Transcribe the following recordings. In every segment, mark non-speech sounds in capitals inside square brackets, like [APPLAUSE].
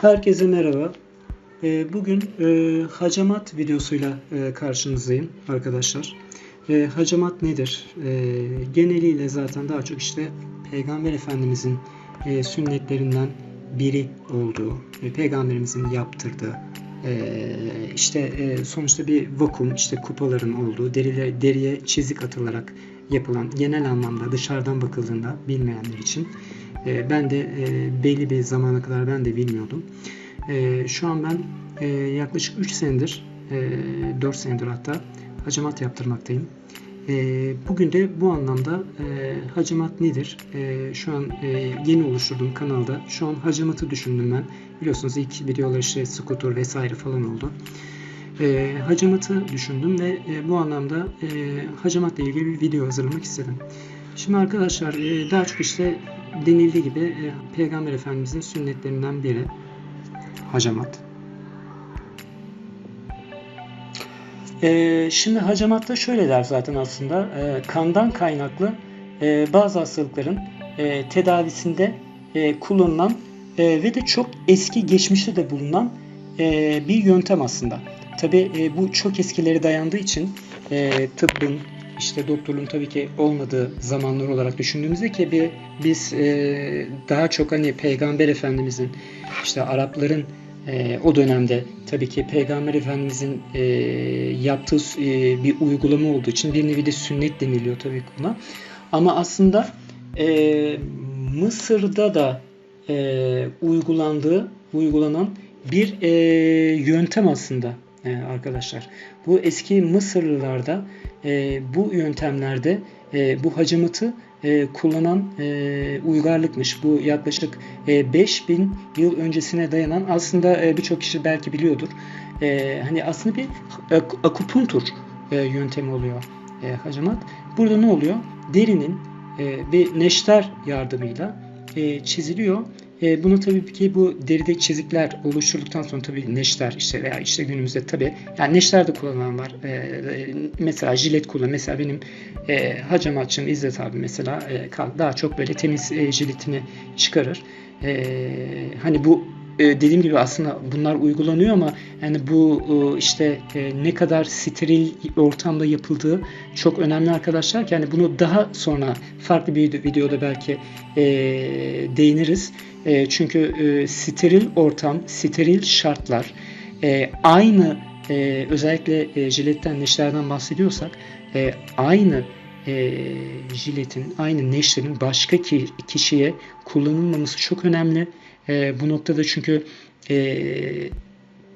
Herkese merhaba. Ee, Bugün e, hacamat videosuyla e, karşınızdayım arkadaşlar. E, Hacamat nedir? E, Geneliyle zaten daha çok işte Peygamber Efendimizin e, sünnetlerinden biri olduğu, Peygamberimizin yaptırdığı, işte sonuçta bir vakum, işte kupaların olduğu, deriye, deriye çizik atılarak yapılan genel anlamda dışarıdan bakıldığında bilmeyenler için e, ben de e, belli bir zamana kadar ben de bilmiyordum. E, şu an ben e, yaklaşık 3 senedir, e, 4 senedir hatta hacamat yaptırmaktayım. E, bugün de bu anlamda e, hacamat nedir? E, şu an e, yeni oluşturduğum kanalda şu an hacamatı düşündüm ben. Biliyorsunuz ilk videolar işte skuter vesaire falan oldu. E, hacamatı düşündüm ve e, bu anlamda e, hacamatla ilgili bir video hazırlamak istedim. Şimdi arkadaşlar e, daha çok işte denildiği gibi e, Peygamber Efendimizin sünnetlerinden biri hacamat. E, şimdi hacamatta şöyle der zaten aslında e, kandan kaynaklı e, bazı hastalıkların e, tedavisinde e, kullanılan e, ve de çok eski geçmişte de bulunan e, bir yöntem aslında. Tabi e, bu çok eskileri dayandığı için e, tıbbın işte doktorluğun tabii ki olmadığı zamanlar olarak düşündüğümüzde ki bir, biz e, daha çok hani Peygamber Efendimizin işte Arapların e, o dönemde tabii ki Peygamber Efendimizin e, yaptığı e, bir uygulama olduğu için bir nevi de sünnet deniliyor tabii ki buna. Ama aslında e, Mısır'da da e, uygulandığı, uygulanan bir e, yöntem aslında e, arkadaşlar. Bu eski Mısırlılarda e, bu yöntemlerde e, bu hacamatı e, kullanan uygarlıkmış. Bu yaklaşık e, 5000 yıl öncesine dayanan aslında birçok kişi belki biliyordur. Hani aslında bir ak- akupunktur yöntemi oluyor e, hacamat. Burada ne oluyor? Derinin e, bir neşter yardımıyla çiziliyor e, bunu tabii ki bu deride çizikler oluşturduktan sonra tabii neşter işte veya işte günümüzde tabii yani neşter de kullanan var. E, e, mesela jilet kullan. Mesela benim e, hacamatçım İzzet abi mesela e, daha çok böyle temiz e, jiletini çıkarır. E, hani bu e, dediğim gibi aslında bunlar uygulanıyor ama yani bu e, işte e, ne kadar steril ortamda yapıldığı çok önemli arkadaşlar. Yani bunu daha sonra farklı bir videoda belki değiniriz. Çünkü steril ortam, steril şartlar aynı özellikle jiletten, neşterden bahsediyorsak aynı jiletin, aynı neşterin başka kişiye kullanılmaması çok önemli. E, bu noktada çünkü e,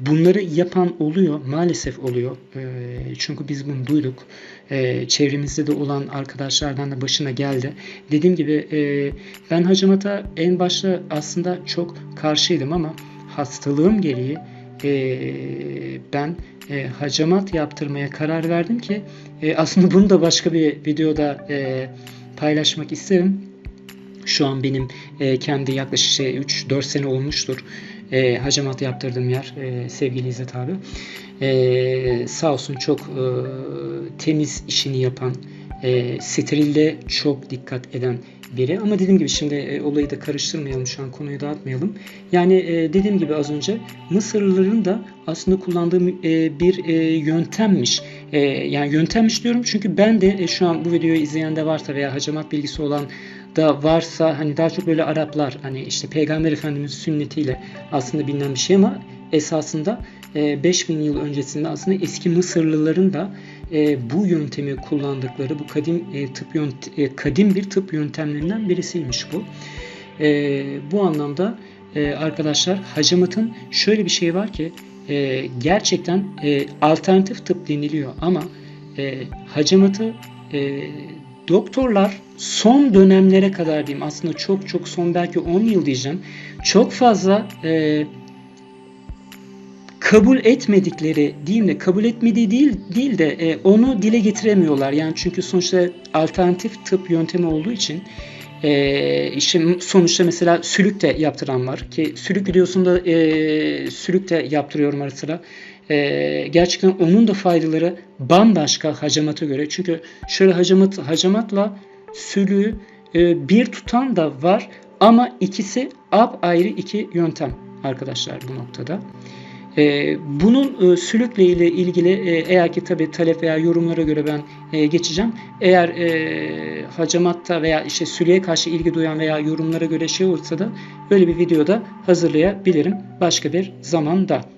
bunları yapan oluyor, maalesef oluyor. E, çünkü biz bunu duyduk. E, çevremizde de olan arkadaşlardan da başına geldi. Dediğim gibi e, ben hacamata en başta aslında çok karşıydım ama hastalığım gereği e, ben e, hacamat yaptırmaya karar verdim ki aslında bunu da başka bir videoda paylaşmak isterim. Şu an benim kendi yaklaşık şey 3-4 sene olmuştur e, hacamat yaptırdığım yer e, sevgili İzzet abi. E, sağ olsun çok e, temiz işini yapan, e, sterilde çok dikkat eden biri. Ama dediğim gibi şimdi e, olayı da karıştırmayalım şu an konuyu dağıtmayalım. Yani e, dediğim gibi az önce Mısırlıların da aslında kullandığı e, bir e, yöntemmiş. E, yani yöntemmiş diyorum çünkü ben de e, şu an bu videoyu izleyen de varsa veya hacamat bilgisi olan da varsa hani daha çok böyle Araplar hani işte Peygamber Efendimiz sünnetiyle aslında bilinen bir şey ama esasında 5000 yıl öncesinde aslında eski Mısırlıların da bu yöntemi kullandıkları bu kadim tıp kadim bir tıp yöntemlerinden birisiymiş bu. Bu anlamda arkadaşlar hacamatın şöyle bir şey var ki gerçekten alternatif tıp deniliyor ama hacamatı doktorlar son dönemlere kadar diyeyim aslında çok çok son belki 10 yıl diyeceğim çok fazla e, kabul etmedikleri diyeyim de kabul etmediği değil değil de e, onu dile getiremiyorlar. Yani çünkü sonuçta alternatif tıp yöntemi olduğu için e, işte sonuçta mesela sülük de yaptıran var ki sülük videosunda e, sülük de yaptırıyorum ara sıra e, gerçekten onun da faydaları bambaşka hacamata göre çünkü şöyle hacamat hacamatla sülüğü e, bir tutan da var ama ikisi ab ayrı iki yöntem arkadaşlar bu noktada. E, bunun e, sülükle ile ilgili e, eğer ki tabi talep veya yorumlara göre ben e, geçeceğim. Eğer e, hacamatta veya işte sülüğe karşı ilgi duyan veya yorumlara göre şey olursa da böyle bir videoda hazırlayabilirim başka bir zamanda.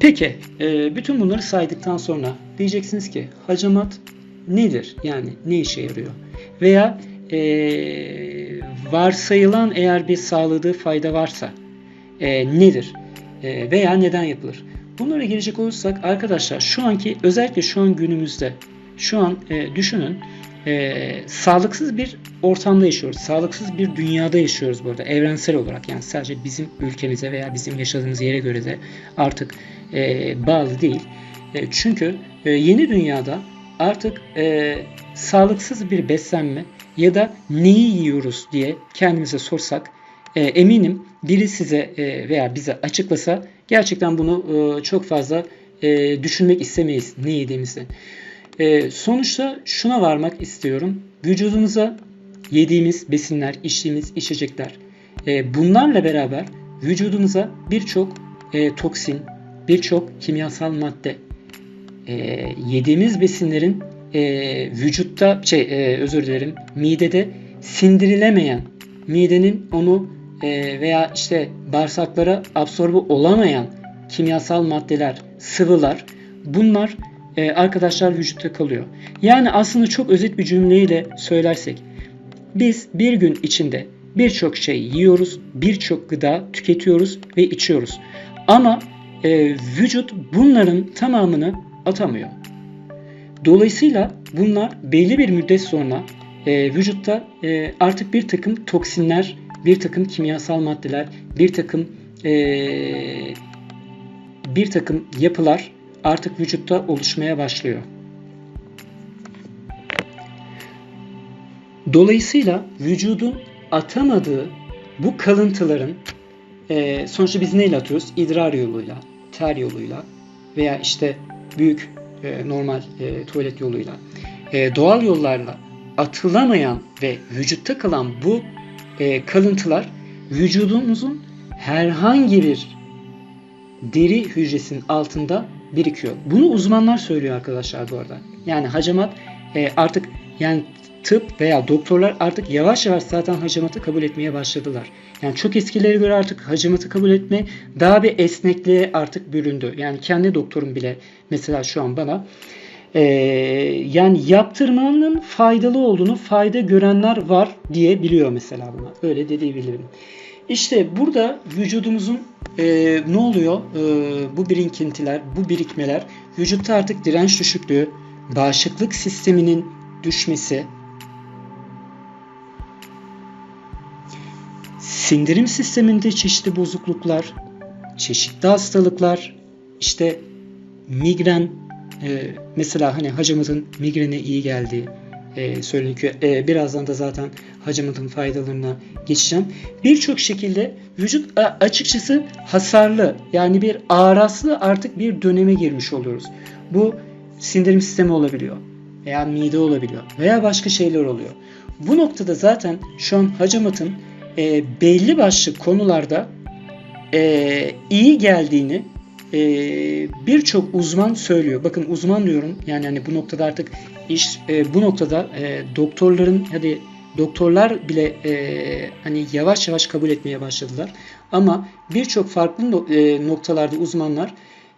Peki, e, bütün bunları saydıktan sonra diyeceksiniz ki hacamat nedir? Yani ne işe yarıyor? Veya e, varsayılan eğer bir sağladığı fayda varsa e, nedir? E, veya neden yapılır? Bunlara gelecek olursak arkadaşlar şu anki özellikle şu an günümüzde şu an e, düşünün e, sağlıksız bir ortamda yaşıyoruz. Sağlıksız bir dünyada yaşıyoruz burada evrensel olarak. Yani sadece bizim ülkemize veya bizim yaşadığımız yere göre de artık e, bağlı değil. E, çünkü e, yeni dünyada artık e, sağlıksız bir beslenme ya da neyi yiyoruz diye kendimize sorsak e, eminim biri size e, veya bize açıklasa gerçekten bunu e, çok fazla e, düşünmek istemeyiz ne yediğimizi. E, sonuçta şuna varmak istiyorum. Vücudumuza yediğimiz besinler, içtiğimiz içecekler e, bunlarla beraber vücudumuza birçok e, toksin, birçok kimyasal madde e, yediğimiz besinlerin e, vücutta şey e, özür dilerim midede sindirilemeyen midenin onu e, veya işte bağırsaklara absorbe olamayan kimyasal maddeler, sıvılar bunlar e, arkadaşlar vücutta kalıyor. Yani aslında çok özet bir cümleyle söylersek biz bir gün içinde birçok şey yiyoruz, birçok gıda tüketiyoruz ve içiyoruz. Ama e, vücut bunların tamamını atamıyor. Dolayısıyla bunlar belli bir müddet sonra e, vücutta e, artık bir takım toksinler, bir takım kimyasal maddeler, bir takım e, bir takım yapılar artık vücutta oluşmaya başlıyor. Dolayısıyla vücudun atamadığı bu kalıntıların e, sonuçta biz neyle atıyoruz? İdrar yoluyla, ter yoluyla veya işte büyük e, normal e, tuvalet yoluyla e, doğal yollarla atılamayan ve vücutta kalan bu e, kalıntılar vücudumuzun herhangi bir deri hücresinin altında birikiyor. Bunu uzmanlar söylüyor arkadaşlar bu arada. Yani hacamat e, artık yani tıp veya doktorlar artık yavaş yavaş zaten hacamatı kabul etmeye başladılar. Yani çok eskilere göre artık hacamatı kabul etme daha bir esnekliğe artık büründü. Yani kendi doktorum bile mesela şu an bana e, yani yaptırmanın faydalı olduğunu fayda görenler var diye biliyor mesela buna. Öyle dediği bilirim. İşte burada vücudumuzun e, ne oluyor? E, bu birikintiler, bu birikmeler vücutta artık direnç düşüklüğü, bağışıklık sisteminin düşmesi, sindirim sisteminde çeşitli bozukluklar, çeşitli hastalıklar, işte migren, e, mesela hani hacımızın migrene iyi geldiği e, söyleniyor. E, birazdan da zaten hacımızın faydalarına geçeceğim. Birçok şekilde vücut açıkçası hasarlı yani bir ağraslı artık bir döneme girmiş oluyoruz. Bu sindirim sistemi olabiliyor veya mide olabiliyor veya başka şeyler oluyor. Bu noktada zaten şu an hacamatın e, belli başlı konularda e, iyi geldiğini e, birçok uzman söylüyor. Bakın uzman diyorum yani hani bu noktada artık iş e, bu noktada e, doktorların hadi doktorlar bile e, hani yavaş yavaş kabul etmeye başladılar. Ama birçok farklı no, e, noktalarda uzmanlar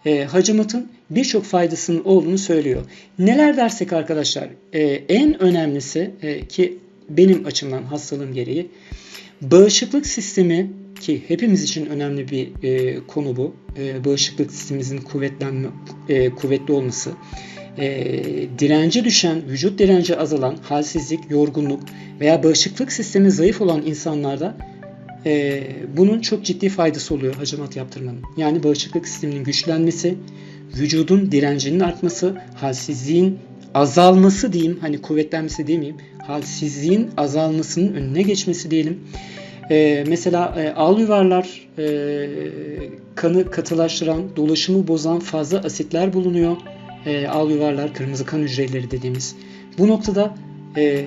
e, hacamatın birçok faydasının olduğunu söylüyor. Neler dersek arkadaşlar e, en önemlisi e, ki benim açımdan hastalığım gereği Bağışıklık sistemi ki hepimiz için önemli bir e, konu bu. E, bağışıklık sistemimizin kuvvetlenme, e, kuvvetli olması. E, direnci düşen, vücut direnci azalan, halsizlik, yorgunluk veya bağışıklık sistemi zayıf olan insanlarda e, bunun çok ciddi faydası oluyor hacamat yaptırmanın. Yani bağışıklık sisteminin güçlenmesi, vücudun direncinin artması, halsizliğin azalması diyeyim, hani kuvvetlenmesi demeyeyim, halsizliğin azalmasının önüne geçmesi diyelim. Ee, mesela e, al yuvarlar e, kanı katılaştıran, dolaşımı bozan fazla asitler bulunuyor. E, al yuvarlar, kırmızı kan hücreleri dediğimiz. Bu noktada e,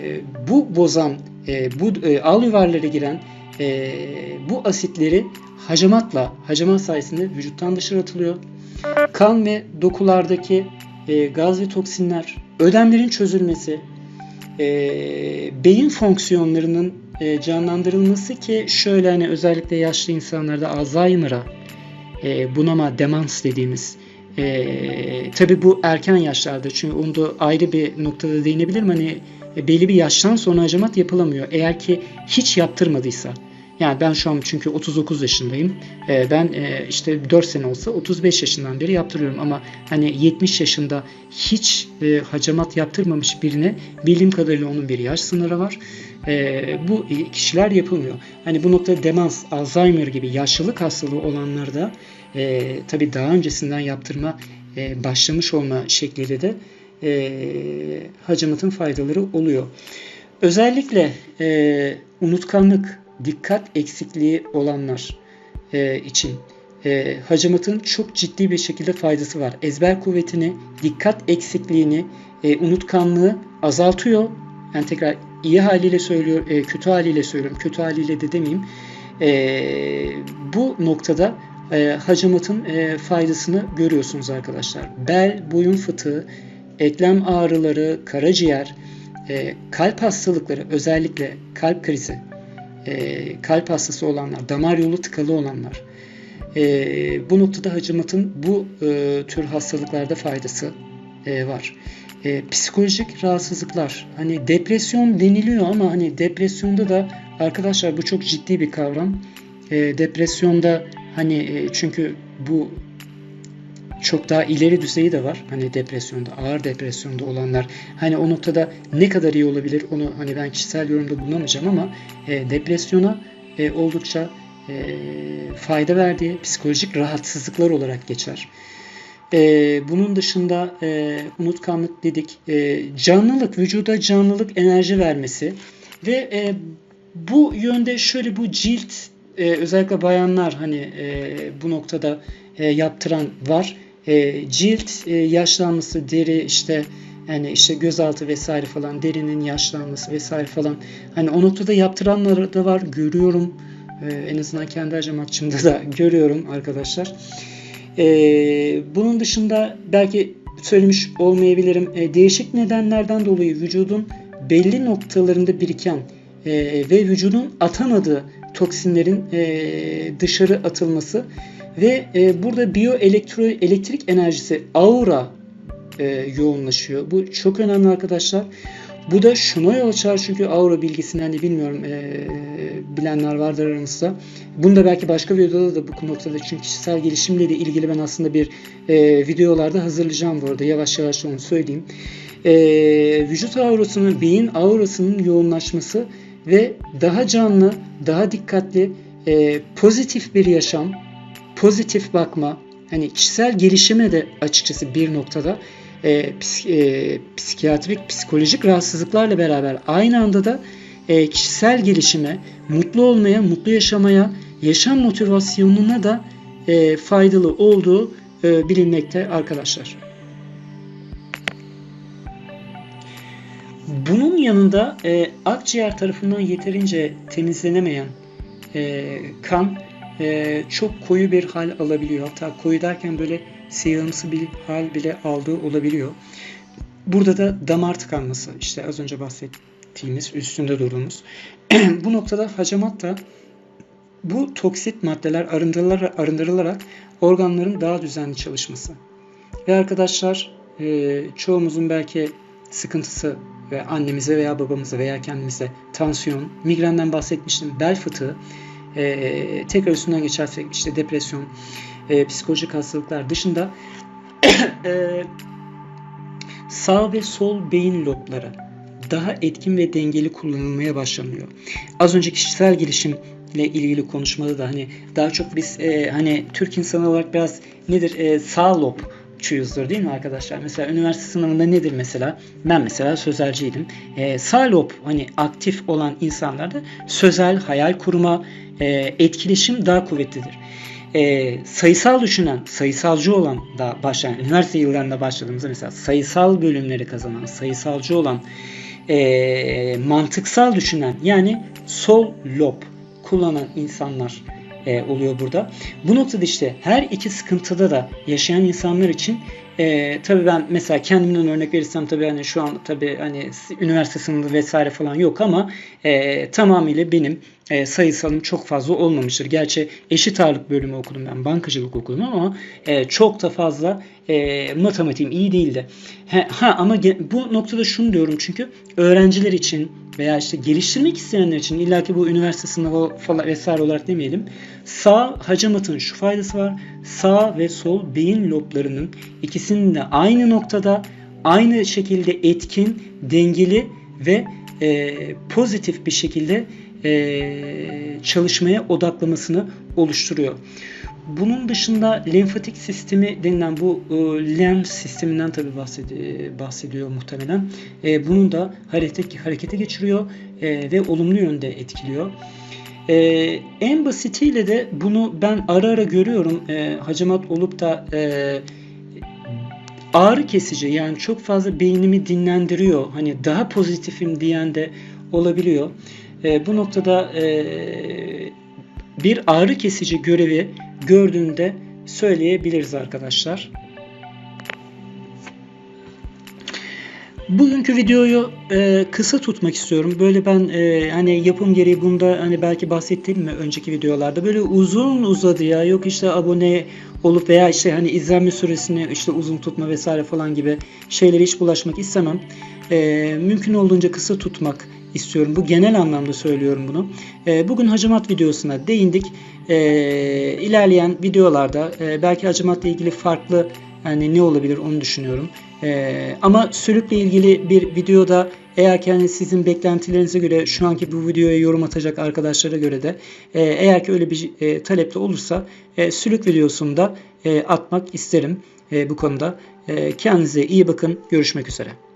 bu bozan, e, bu e, al yuvarlara giren e, bu asitleri hacamatla, hacamat sayesinde vücuttan dışarı atılıyor. Kan ve dokulardaki e, gaz ve toksinler, ödemlerin çözülmesi, e, beyin fonksiyonlarının e, canlandırılması ki şöyle hani özellikle yaşlı insanlarda Alzheimer'a, e, bunama, demans dediğimiz e, tabi bu erken yaşlarda çünkü onu da ayrı bir noktada değinebilirim. Hani belli bir yaştan sonra hacamat yapılamıyor. Eğer ki hiç yaptırmadıysa. Yani ben şu an çünkü 39 yaşındayım. E, ben e, işte 4 sene olsa 35 yaşından beri yaptırıyorum ama hani 70 yaşında hiç e, hacamat yaptırmamış birine bildiğim kadarıyla onun bir yaş sınırı var. E, bu kişiler yapılmıyor. Hani bu noktada demans, Alzheimer gibi yaşlılık hastalığı olanlarda e, tabii daha öncesinden yaptırma e, başlamış olma şekliyle de e, hacamatın faydaları oluyor. Özellikle e, unutkanlık, dikkat eksikliği olanlar e, için e, hacamatın çok ciddi bir şekilde faydası var. Ezber kuvvetini, dikkat eksikliğini, e, unutkanlığı azaltıyor. Yani tekrar iyi haliyle söylüyor, e, kötü haliyle söylüyorum. Kötü haliyle de demeyeyim. E, bu noktada e, hacamatın e, faydasını görüyorsunuz arkadaşlar. Bel, boyun fıtığı, eklem ağrıları, karaciğer, e, kalp hastalıkları özellikle kalp krizi, e, kalp hastası olanlar, damar yolu tıkalı olanlar. E, bu noktada hacamatın bu e, tür hastalıklarda faydası e, var. E, psikolojik rahatsızlıklar, hani depresyon deniliyor ama hani depresyonda da arkadaşlar bu çok ciddi bir kavram. E, depresyonda hani e, çünkü bu çok daha ileri düzeyi de var. Hani depresyonda, ağır depresyonda olanlar. Hani o noktada ne kadar iyi olabilir onu hani ben kişisel yorumda bulunamayacağım ama e, depresyona e, oldukça e, fayda verdiği psikolojik rahatsızlıklar olarak geçer. E, bunun dışında e, unutkanlık dedik. E, canlılık, vücuda canlılık enerji vermesi ve e, bu yönde şöyle bu cilt e, özellikle bayanlar hani e, bu noktada e, yaptıran var. E, cilt e, yaşlanması, deri işte yani işte gözaltı vesaire falan derinin yaşlanması vesaire falan hani o noktada yaptıranlar da var görüyorum. E, en azından kendi acamatçımda da [LAUGHS] görüyorum arkadaşlar. E, bunun dışında belki söylemiş olmayabilirim. E, değişik nedenlerden dolayı vücudun belli noktalarında biriken e, ve vücudun atamadığı toksinlerin e, dışarı atılması ve e, burada biyoelektro elektrik enerjisi aura e, yoğunlaşıyor. Bu çok önemli arkadaşlar. Bu da şuna yol açar çünkü aura bilgisini hani bilmiyorum e, bilenler vardır aramızda. Bunu da belki başka bir videoda da bu noktada çünkü kişisel gelişimle de ilgili ben aslında bir e, videolarda hazırlayacağım bu arada. Yavaş yavaş onu söyleyeyim. E, vücut aurasının, beyin aurasının yoğunlaşması ve daha canlı, daha dikkatli, e, pozitif bir yaşam, pozitif bakma, hani kişisel gelişime de açıkçası bir noktada e, e, psikiyatrik, psikolojik rahatsızlıklarla beraber aynı anda da e, kişisel gelişime, mutlu olmaya, mutlu yaşamaya, yaşam motivasyonuna da e, faydalı olduğu e, bilinmekte arkadaşlar. Bunun yanında e, akciğer tarafından yeterince temizlenemeyen e, kan e, çok koyu bir hal alabiliyor. Hatta koyu derken böyle siyahımsı bir hal bile aldığı olabiliyor. Burada da damar tıkanması işte az önce bahsettiğimiz üstünde durduğumuz. [CLEARS THROAT] bu noktada hacamat da bu toksit maddeler arındırılarak, arındırılarak organların daha düzenli çalışması. Ve arkadaşlar e, çoğumuzun belki sıkıntısı ve annemize veya babamıza veya kendimize tansiyon, migrenden bahsetmiştim, bel fıtığı, e, tekrar üstünden geçersek işte depresyon, e, psikolojik hastalıklar dışında [CLEARS THROAT] e, sağ ve sol beyin lobları daha etkin ve dengeli kullanılmaya başlanıyor. Az önce kişisel gelişim ile ilgili konuşmada da hani daha çok biz e, hani Türk insanı olarak biraz nedir e, sağ lob çuyuzdur değil mi arkadaşlar? Mesela üniversite sınavında nedir mesela? Ben mesela sözelciydim. E, sağ lob hani aktif olan insanlarda sözel, hayal kurma, e, etkileşim daha kuvvetlidir. E, sayısal düşünen, sayısalcı olan da başlayan, üniversite yıllarında başladığımızda mesela sayısal bölümleri kazanan, sayısalcı olan, e, mantıksal düşünen yani sol lob kullanan insanlar e, oluyor burada. Bu noktada işte her iki sıkıntıda da yaşayan insanlar için e, tabii ben mesela kendimden örnek verirsem tabii hani şu an tabii hani üniversite sınavı vesaire falan yok ama e, tamamıyla benim e, sayısalım çok fazla olmamıştır. Gerçi eşit ağırlık bölümü okudum ben bankacılık okudum ama e, çok da fazla e, matematiğim iyi değildi. Ha, ha ama bu noktada şunu diyorum çünkü öğrenciler için veya işte geliştirmek isteyenler için illaki bu üniversite sınavı falan vesaire olarak demeyelim. Sağ hacamatın şu faydası var. Sağ ve sol beyin loblarının ikisinin de aynı noktada aynı şekilde etkin, dengeli ve e, pozitif bir şekilde e, çalışmaya odaklamasını oluşturuyor. Bunun dışında lenfatik sistemi denilen bu e, LEM sisteminden tabi bahsediyor, bahsediyor muhtemelen. E, bunun da harekete, harekete geçiriyor e, ve olumlu yönde etkiliyor. E, en basitiyle de bunu ben ara ara görüyorum. E, hacamat olup da e, ağrı kesici yani çok fazla beynimi dinlendiriyor. Hani daha pozitifim diyen de olabiliyor. E, bu noktada e, bir ağrı kesici görevi gördüğünde söyleyebiliriz arkadaşlar. Bugünkü videoyu e, kısa tutmak istiyorum. Böyle ben e, hani yapım gereği bunda hani belki bahsettim mi önceki videolarda böyle uzun uzadı ya. Yok işte abone olup veya işte hani izlenme süresini işte uzun tutma vesaire falan gibi şeylere hiç bulaşmak istemem. E, mümkün olduğunca kısa tutmak istiyorum. Bu genel anlamda söylüyorum bunu. E, bugün hacamat videosuna değindik. E, ilerleyen videolarda e, belki hacamatla ilgili farklı yani ne olabilir onu düşünüyorum. Ee, ama sülükle ilgili bir videoda eğer ki hani sizin beklentilerinize göre şu anki bu videoya yorum atacak arkadaşlara göre de e, eğer ki öyle bir e, talepte olursa e, sülük videosunda e, atmak isterim e, bu konuda. E, kendinize iyi bakın. Görüşmek üzere.